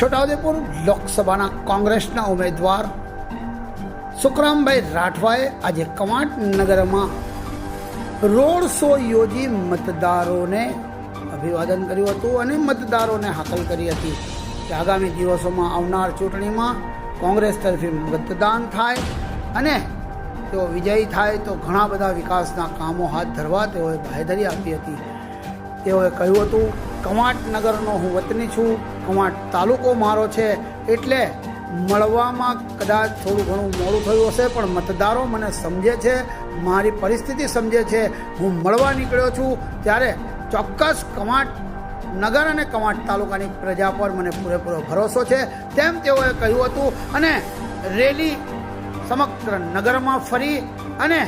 છોટાઉદેપુર લોકસભાના કોંગ્રેસના ઉમેદવાર સુખરામભાઈ રાઠવાએ આજે કવાંટ નગરમાં રોડ શો યોજી મતદારોને અભિવાદન કર્યું હતું અને મતદારોને હાકલ કરી હતી. કે આગામી દિવસોમાં આવનાર ચૂંટણીમાં કોંગ્રેસ તરફી મતદાન થાય અને તેઓ વિજયી થાય તો ઘણા બધા વિકાસના કામો હાથ ધરવા તેઓએ બાહેધરી આપી હતી. તેઓએ કહ્યું હતું કવાંટ નગરનો હું વતની છું કવાંટ તાલુકો મારો છે એટલે મળવામાં કદાચ થોડું ઘણું મોડું થયું હશે, પણ મતદારો મને સમજે છે, મારી પરિસ્થિતિ સમજે છે. હું મળવા નીકળ્યો છું ત્યારે ચોક્કસ કવાંટ નગર અને કવાંટ તાલુકાની પ્રજા પર મને પૂરેપૂરો ભરોસો છે. તેમ તેઓએ કહ્યું હતું. અને રેલી સમગ્ર નગરમાં ફરી અને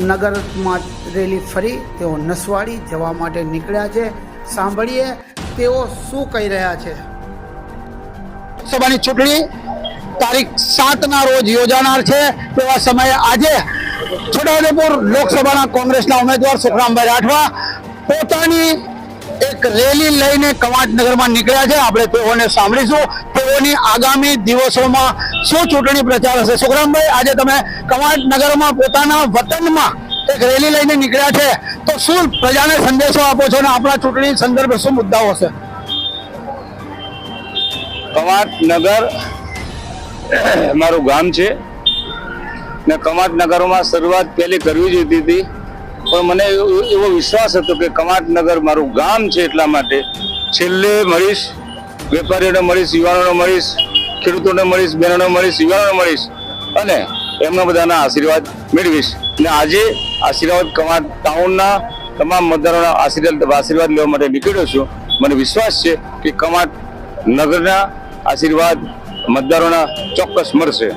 નગરમાં રેલી ફરી. તેઓ નસવાડી જવા માટે નીકળ્યા છે. સાંભળીએ તેઓ શું કહી રહ્યા છે? લોકસભાની ચૂંટણી તારીખ સાતના રોજ યોજાનાર છે. તેવા સમયે આજે છોટાઉદેપુર લોકસભાના કોંગ્રેસના ઉમેદવાર સુખરામભાઈ રાઠવા પોતાની એક રેલી લઈને કવાંટનગરમાં નીકળ્યા છે. આપણે તેઓને સાંભળીશું. તેઓની આગામી દિવસોમાં શું ચૂંટણી પ્રચાર હશે? સુખરામભાઈ, આજે તમે કવાંટનગરમાં પોતાના વતનમાં એક રેલી લઈને નીકળ્યા છે. તો શું પ્રજાને સંદેશો આપો છો અને આપણા ચૂંટણી સંદર્ભે શું મુદ્દાઓ હશે? કવાંટ નગર મારું ગામ છે. ને કવાંટ નગરોમાં શરૂઆત પહેલી કરવી જોઈતી હતી પણ મને એવો વિશ્વાસ હતો કે કવાંટ નગર મારું ગામ છે એટલા માટે. છેલ્લે મળીશ, વેપારીઓને મળીશ, યુવાનોને મળીશ, ખેડૂતોને મળીશ, બહેનોને મળીશ, યુવાનોને મળીશ. અને એમના બધાના આશીર્વાદ મેળવીશ. અને આજે આશીર્વાદ કમા ટાઉનના તમામ મતદારોના આશીર્વાદ આશીર્વાદ લેવા માટે નીકળ્યો છું. મને વિશ્વાસ છે કે કમાટ નગરના આશીર્વાદ મતદારોના ચોક્કસ મળશે.